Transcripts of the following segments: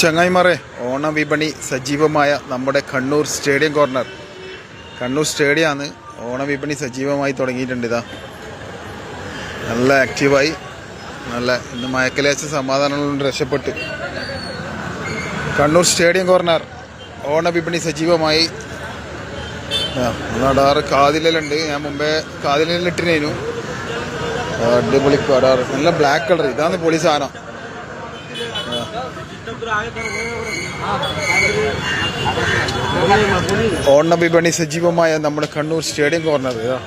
ചങ്ങായിമാരെ ഓണം വിപണി സജീവമായ നമ്മുടെ കണ്ണൂർ സ്റ്റേഡിയം കോർണർ. കണ്ണൂർ സ്റ്റേഡിയമാണ് ഓണം വിപണി സജീവമായി തുടങ്ങിയിട്ടുണ്ട് ഇതാ. നല്ല ആക്റ്റീവായി നല്ല ഇന്ന് മയക്കലേശ സമാധാനങ്ങളുണ്ട് രക്ഷപ്പെട്ട്. കണ്ണൂർ സ്റ്റേഡിയം കോർണർ ഓണ വിപണി സജീവമായി അടാറ് കാതിലുണ്ട് ഞാൻ മുമ്പേ കാതിലിട്ടിനു അടിപൊളി അടാറ് നല്ല ബ്ലാക്ക് കളർ ഇതാണ് പൊളി സാധനം. ഓണ വിപണി സജീവമായ നമ്മുടെ കണ്ണൂർ സ്റ്റേഡിയം കോർണർ ഇതാ.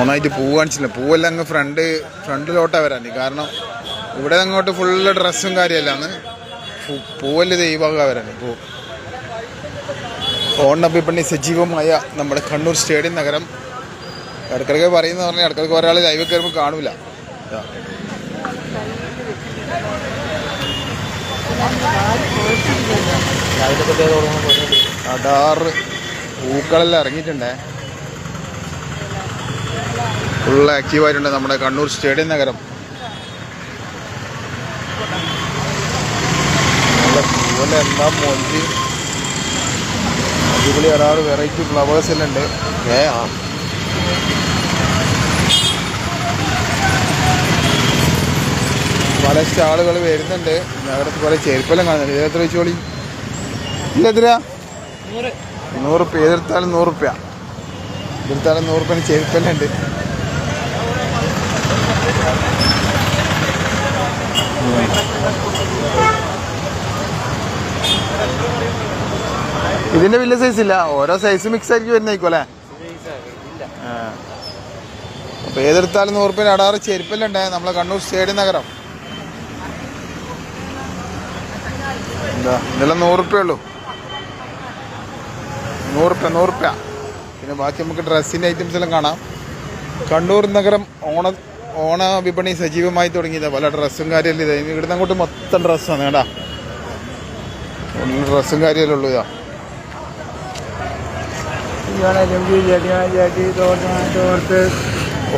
ഓണായിട്ട് പൂ കാണിച്ചില്ല പൂവെല്ലാം അങ്ങ് ഫ്രണ്ട് ഫ്രണ്ടിലോട്ടാ വരാൻ. കാരണം ഇവിടെ അങ്ങോട്ട് ഫുള്ള് ഡ്രസ്സും കാര്യമല്ലാന്ന്. പൂവല്ല ദൈവക വരാൻ. പൂ. ഓണ വിപണി സജീവമായ നമ്മുടെ കണ്ണൂർ സ്റ്റേഡിയം നഗരം. ഇടക്കിടക്ക് പറയുന്ന പറഞ്ഞാൽ ഇടക്കിടക്ക് ഒരാൾ ലൈവ് കയറുമ്പോൾ കാണൂല. അടാറ്. പൂക്കളെല്ലാം ഇറങ്ങിയിട്ടുണ്ടേ. ഫുൾ ആക്റ്റീവായിട്ടുണ്ട് നമ്മുടെ കണ്ണൂർ സ്റ്റേഡിയം നഗരം. എന്താ മൊഞ്ചി അടിപൊളി അടാറ് വെറൈറ്റി ഫ്ലവേഴ്സ് എല്ലാം ഉണ്ട്. ഏ ആ. പല സ്റ്റാളുകൾ വരുന്നുണ്ട്. നഗരത്തിൽ പല ചെരുപ്പെല്ലാം കാണുന്നുണ്ട്. ഇതെത്ര വെച്ചോളി? ഇല്ല എത്ര നൂറ്. റുപ്യ. എതിർത്താലും നൂറ് റുപ്യ. എതിർത്താലും നൂറ് റുപ്യ ചെരുപ്പെല്ലാം ഉണ്ട്. ഇതിന്റെ വലിയ സൈസ് ഇല്ല. ഓരോ സൈസ് മിക്സ് ആയിരിക്കും വരുന്നേക്കും അല്ലേ. അപ്പൊ ഏതെടുത്താലും നൂറ് റുപ്യ അടാറ് ചെരുപ്പെല്ലാം ഉണ്ട്. നമ്മളെ കണ്ണൂർ സ്റ്റേഡിയം നഗരം. എന്താ? ഇതെല്ലാം നൂറ് റുപ്യ ഉള്ളൂ നൂറ് റുപ്യ നൂറ് റുപ്യ പിന്നെ ബാക്കി നമുക്ക് ഡ്രസ്സിന്റെ ഐറ്റംസ് എല്ലാം കാണാം. കണ്ണൂർ നഗരം ഓണ ഓണ വിപണി സജീവമായി തുടങ്ങിയത്. പല ഡ്രസ്സും കാര്യമല്ല ഇത്. ഇവിടുന്ന് അങ്ങോട്ട് മൊത്തം ഡ്രസ്സാണ് കേട്ടാ. ഡ്രസ്സും കാര്യമല്ലേ ഉള്ളൂ ഇതാ.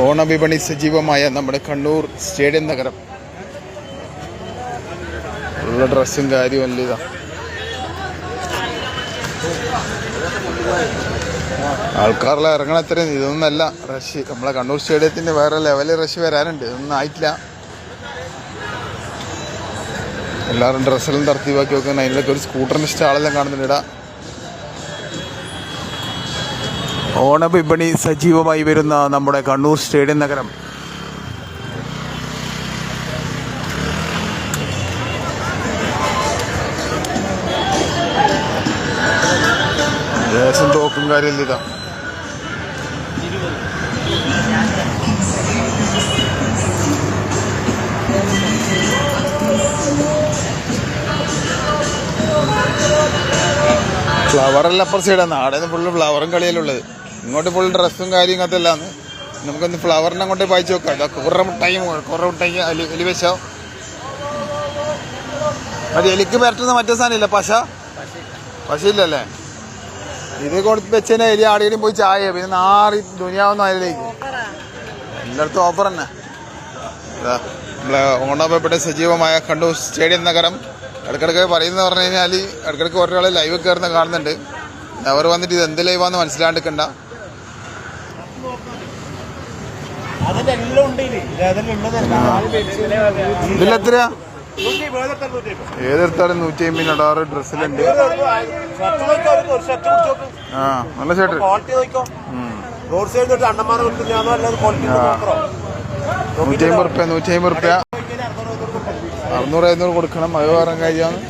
ഓണ വിപണി സജീവമായ നമ്മുടെ കണ്ണൂർ സ്റ്റേഡിയം നഗരം. ഉള്ള ഡ്രസ്സും കാര്യം അല്ല ഇതാ. ആൾക്കാരെല്ലാം ഇറങ്ങണ അത്രയും ഇതൊന്നല്ല റഷ് നമ്മളെ കണ്ണൂർ സ്റ്റേഡിയത്തിന്റെ വേറെ ലെവലിൽ റഷ് വരാനുണ്ട്. ഇതൊന്നും ആയിട്ടില്ല. എല്ലാവരും ഡ്രസ്സെല്ലാം തർത്തീവാക്കി വെക്കുന്ന. അതിലൊക്കെ ഒരു സ്കൂട്ടറിന് സ്റ്റാളെല്ലാം കാണുന്നുണ്ട് ഇടാ ഓണ വിപണി സജീവമായി വരുന്ന നമ്മുടെ കണ്ണൂർ സ്റ്റേഡിയം നഗരം. ദേശം തോക്കും കാര്യമില്ല ഇതാ. ഫ്ലവറല്ല അപ്പുറം സൈഡാണ് അവിടെ നിന്ന് ഫുള്ള് ഫ്ലവറും കളിയിലുള്ളത്. ഇങ്ങോട്ട് ഫുൾ ഡ്രസ്സും കാര്യം അതെല്ലാം നമുക്കൊന്ന് ഫ്ലവറിനെ അങ്ങോട്ട് വായിച്ച് നോക്കാം ഇതാ കുറ മുട്ടായി കുറ മുട്ടായി അലി എലി വെച്ചോ. മതി എലിക്ക് പരട്ടുന്ന മറ്റേ സാധനം ഇല്ല പശ പശ ഇല്ലല്ലേ ഇത് കൊടുത്ത് വെച്ചതിനെ എലി ആടുകളും പോയി ചായ പിന്നെ നാറി ദുനിയാവുന്ന അതിലേക്ക് എല്ലായിടത്തും ഓഫർ തന്നെ. നമ്മളെ ഓണാപ്പയുടെ സജീവമായ കണ്ണൂർ സ്റ്റേഡിയം നഗരം ഇടക്കിടക്ക് പറയുന്ന പറഞ്ഞു കഴിഞ്ഞാൽ ഇടക്കിടക്ക് ഒരാളെ ലൈവ് കയറുന്ന കാണുന്നുണ്ട്. അവർ വന്നിട്ട് ഇത് എന്ത് ലൈവാന്ന് മനസ്സിലാണ്ടിക്കണ്ട. ഇതിലെത്രയാ? ഏതെടുത്താലും നൂറ്റി അമ്പതിന് അടാറ് ഡ്രസ്സിലുണ്ട്. ആ നല്ല ഷർട്ട് നോക്കറോ നൂറ്റി അമ്പത് റുപ്യ നൂറ്റി അമ്പത് റുപ്യ അറുന്നൂറ് എഴുന്നൂറ് കൊടുക്കണം. അത് പറഞ്ഞ കഴിയാന്ന്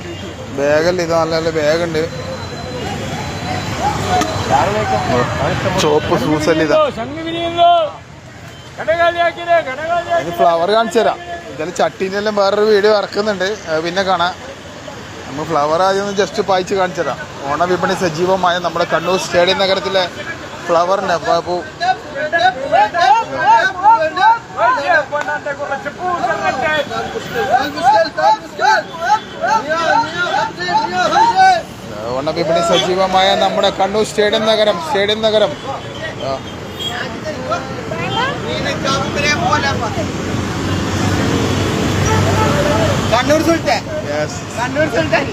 ബാഗല്ല ഇത് നല്ല നല്ല ബാഗുണ്ട്. ചോപ്പ് സൂസല്ല ഇതാ. ഇത് ഫ്ലവർ കാണിച്ചു തരാം. ഇതിൽ ചട്ടീനെല്ലാം വേറൊരു വീഡിയോ ഇറക്കുന്നുണ്ട് പിന്നെ കാണാം. നമ്മൾ ഫ്ലവർ ആദ്യം ഒന്ന് ജസ്റ്റ് പായിച്ച് കാണിച്ചു തരാം. ഓണ വിപണി സജീവമായ നമ്മുടെ കണ്ണൂർ സ്റ്റേഡിയം നഗരത്തിലെ ഫ്ലവറിന്റെ പൂ ഓണ വിപണി സജീവമായ നമ്മുടെ കണ്ണൂർ സ്റ്റേഡിയം നഗരം സ്റ്റേഡിയം നഗരം. കണ്ണൂർ സുൽത്താൻ. കണ്ണൂർ സുൽത്താൻ.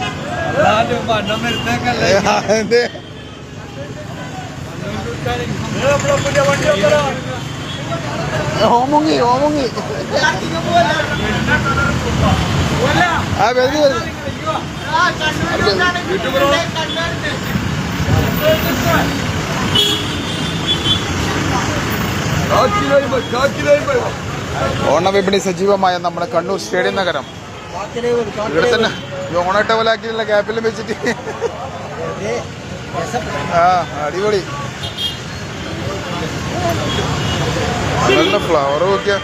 ഓമുങ്ങി ഓമുങ്ങി. ആ വരുന്നു വരുന്നു ഓണവിപണി സജീവമായ നമ്മുടെ കണ്ണൂർ സ്റ്റേഡിയം നഗരം. ഇവിടെ തന്നെ ഓണട്ട പോലാക്കിയുള്ള ഗ്യാപ്പിലും വെച്ചിട്ട്. ആ അടിപൊളി. നല്ല ഫ്ലവർ നോക്കിയ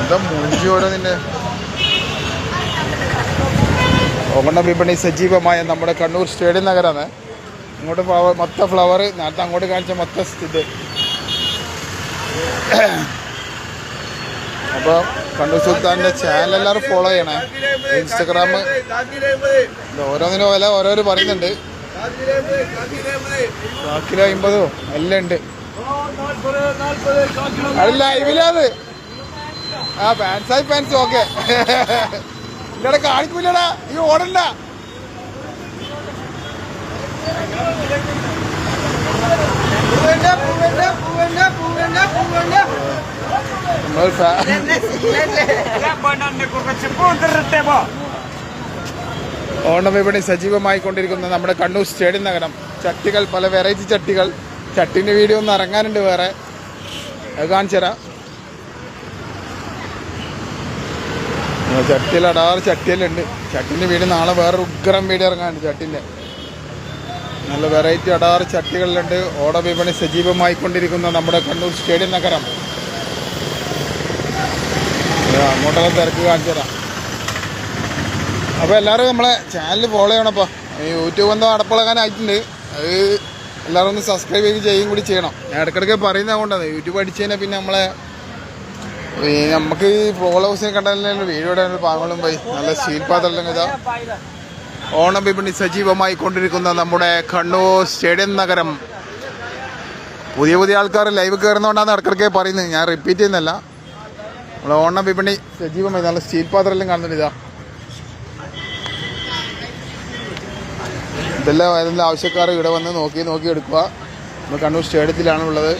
എന്താ മുഞ്ചി ഓരോന്നിന്റെ ഓണ വിപണി സജീവമായ നമ്മുടെ കണ്ണൂർ സ്റ്റേഡിയം നഗരമാണ്. ഇങ്ങോട്ട് ഫ്ലവർ മൊത്തം ഫ്ലവർ നേരത്തെ അങ്ങോട്ട് കാണിച്ച മൊത്തം ഇത്. അപ്പോൾ കണ്ണൂർ സുൽത്താന്റെ ചാനൽ എല്ലാവരും ഫോളോ ചെയ്യണേ. ഇൻസ്റ്റഗ്രാം ഓരോന്നിനും വില ഓരോ പറയുന്നുണ്ട്. കിലോ അമ്പതോ? എല്ലാം ഉണ്ട്. അത് ആ ആ പാൻസായി ഫാൻസ് ഓക്കെ ഇവിടെ കാണിക്കൂലടാ ഈ ഓടണ്ട. നമ്മൾ ഫാ- ഓണം വിപണി സജീവമായി കൊണ്ടിരിക്കുന്ന നമ്മുടെ കണ്ണൂർ സ്റ്റേഡിയം നഗരം. ചട്ടികൾ പല വെറൈറ്റി ചട്ടികൾ. ചട്ടിന്റെ വീഡിയോ ഒന്ന് ഇറങ്ങാനുണ്ട് വേറെ. അത് കാണിച്ചു തരാം. ചട്ടിയിൽ അടാറ് ചട്ടിയിലുണ്ട് ചട്ടിന്റെ വീട് നാളെ വേറെ ഉഗ്രം വീട് ഇറങ്ങാനുണ്ട് ചട്ടിന്റെ നല്ല വെറൈറ്റി അടാറ് ചട്ടികളിലുണ്ട് ഓട വിപണി സജീവമായി കൊണ്ടിരിക്കുന്ന നമ്മുടെ കണ്ണൂർ സ്റ്റേഡിയം നഗരം. അങ്ങോട്ടൊക്കെ തിരക്ക് കാണിച്ചു തരാം അപ്പോൾ എല്ലാവരും നമ്മളെ ചാനൽ ഫോളോ ചെയ്യണപ്പോൾ യൂട്യൂബ് എന്തോ അടപ്പിളകാനായിട്ടുണ്ട്. അത് എല്ലാവരും ഒന്ന് സബ്സ്ക്രൈബ് ചെയ്ത് ചെയ്യും കൂടി ചെയ്യണം. ഞാൻ ഇടയ്ക്കിടയ്ക്ക് പറയുന്നത് കൊണ്ടാണ് യൂട്യൂബ് അടിച്ചു കഴിഞ്ഞാൽ പിന്നെ നമ്മളെ നമുക്ക് ഫോളോവേഴ്സിനെ കണ്ടാലും വീഡിയോ ഇടാനുള്ള പാങ്ങളും പോയി. നല്ല സ്റ്റീൽ ഇതാ. ഓണം വിപണി സജീവമായി കൊണ്ടിരിക്കുന്ന നമ്മുടെ കണ്ണൂർ സ്റ്റേഡിയം നഗരം. പുതിയ പുതിയ ആൾക്കാർ ലൈവ് കയറുന്നതുകൊണ്ടാണ് ഇടക്കിടക്കെ പറയുന്നത് ഞാൻ റിപ്പീറ്റ് ചെയ്യുന്നല്ല നമ്മൾ ഓണം വിപണി സജീവമായി. നല്ല സ്റ്റീൽ പാത്രമെല്ലാം കാണുന്നുണ്ട് ഇതാ. ഇതെല്ലാം ഏതെങ്കിലും ആവശ്യക്കാർ ഇവിടെ വന്ന് നോക്കി നോക്കി എടുക്കുക. നമ്മൾ കണ്ണൂർ സ്റ്റേഡിയത്തിലാണ് ഉള്ളത്.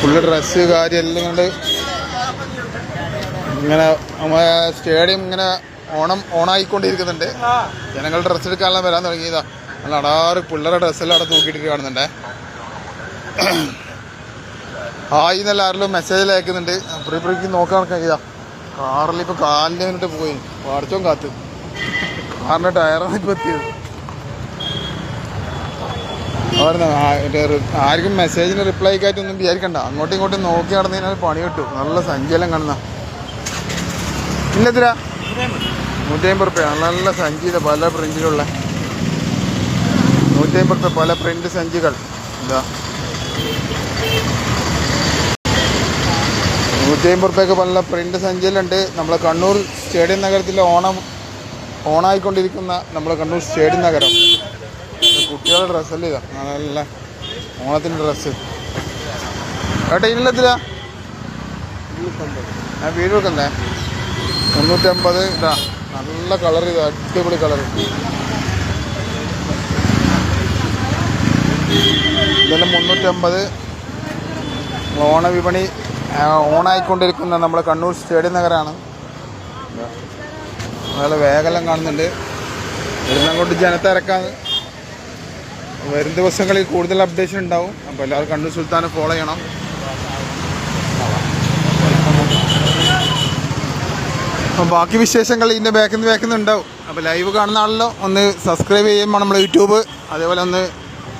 ഫുള്ള് ഡ്രസ്സ് കാര്യം എല്ലാം കൊണ്ട് ഇങ്ങനെ നമ്മളെ സ്റ്റേഡിയം ഇങ്ങനെ ഓണം ഓണായിക്കൊണ്ടിരിക്കുന്നുണ്ട്. ജനങ്ങൾ ഡ്രസ്സ് എടുക്കാനെല്ലാം വരാൻ തുടങ്ങിയതാ നല്ല അടാറ് പിള്ളേരുടെ ഡ്രസ്സെല്ലാം അവിടെ തൂക്കിയിട്ട് കാണുന്നുണ്ടേ. ഹായ് എന്നല്ല മെസ്സേജ് മെസ്സേജിൽ അയക്കുന്നുണ്ട്. അപ്പുറം ഇപ്പുറേക്ക് നോക്കാൻ കഴിയാ കാറിൽ ഇപ്പൊ കാലിന് മിനിറ്റ് പോയി. പാടച്ചോൻ കാത്ത്. കാറിന്റെ ടയറാണ് ഇപ്പൊ എത്തിയത്. ആർക്കും മെസ്സേജിന് റിപ്ലൈ ആയിട്ടൊന്നും വിചാരിക്കണ്ട. അങ്ങോട്ടും ഇങ്ങോട്ടും നോക്കി നടന്നു കഴിഞ്ഞാൽ പണി കിട്ടും നല്ല സഞ്ചലം കാണുന്ന. ഇല്ലത്തില്ല നൂറ്റി റുപ്യ. നല്ല സഞ്ചിയുടെ സഞ്ചി പല പ്രിന്റിലുള്ള നൂറ്റി അമ്പത് റുപ്യ പല പ്രിന്റ് സഞ്ചികൾ. എന്താ നൂറ്റി അമ്പത് പല പ്രിന്റ് സഞ്ചിയിലുണ്ട് നമ്മളെ കണ്ണൂർ സ്റ്റേഡിയം നഗരത്തിലെ ഓണം ഓണായിക്കൊണ്ടിരിക്കുന്ന നമ്മളെ കണ്ണൂർ സ്റ്റേഡിയം നഗരം. കുട്ടികളുടെ ഡ്രസ്സല്ലേ ഇതാ? നല്ല ഓണത്തിന്റെ ഡ്രസ്സ് ഏട്ടാ ഇല്ലത്തില്ല ഞാൻ വീട് വെക്കണ്ടേ മുന്നൂറ്റമ്പത് ഇതാ. നല്ല കളർ ഇത് അടിപൊളി കളർ. ഇതെല്ലാം മുന്നൂറ്റമ്പത്. ഓണവിപണി ഓണായിക്കൊണ്ടിരിക്കുന്ന നമ്മുടെ കണ്ണൂർ സ്റ്റേഡിയം നഗരമാണ് നല്ല വേഗം കാണുന്നുണ്ട്. ഇവിടുന്ന് അങ്ങോട്ട് ജനത്തിരക്കാണ്. വരും ദിവസങ്ങളിൽ കൂടുതൽ അപ്ഡേഷൻ ഉണ്ടാവും. അപ്പോൾ എല്ലാവരും കണ്ണൂർ സുൽത്താനെ ഫോളോ ചെയ്യണം. അപ്പം ബാക്കി വിശേഷങ്ങൾ ഇതിന്റെ ബാക്കിൽ നിന്ന് ബാക്കിൽ നിന്ന് ഉണ്ടാവും അപ്പോൾ ലൈവ് കാണുന്ന ആളല്ലോ ഒന്ന് സബ്സ്ക്രൈബ് ചെയ്യുമ്പോൾ നമ്മുടെ യൂട്യൂബ് അതേപോലെ ഒന്ന്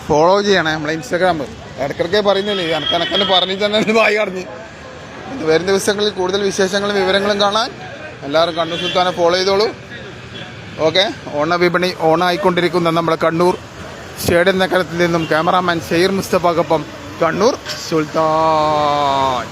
ഫോളോ ചെയ്യണേ നമ്മളെ ഇൻസ്റ്റാഗ്രാം ഇടയ്ക്കിടയ്ക്ക് പറയുന്നില്ലേ കണക്കനെ പറഞ്ഞ് തന്നെ വായി കടഞ്ഞ് വരും ദിവസങ്ങളിൽ കൂടുതൽ വിശേഷങ്ങളും വിവരങ്ങളും കാണാൻ എല്ലാവരും കണ്ണൂർ സുൽത്താനെ ഫോളോ ചെയ്തോളൂ. ഓക്കെ ഓണ വിപണി ഓണായിക്കൊണ്ടിരിക്കുന്ന നമ്മുടെ കണ്ണൂർ സ്റ്റേഡിയം നഗരത്തിൽ നിന്നും ക്യാമറാമാൻ ഷെയർ മുസ്തഫാക്കൊപ്പം കണ്ണൂർ സുൽത്താൻ.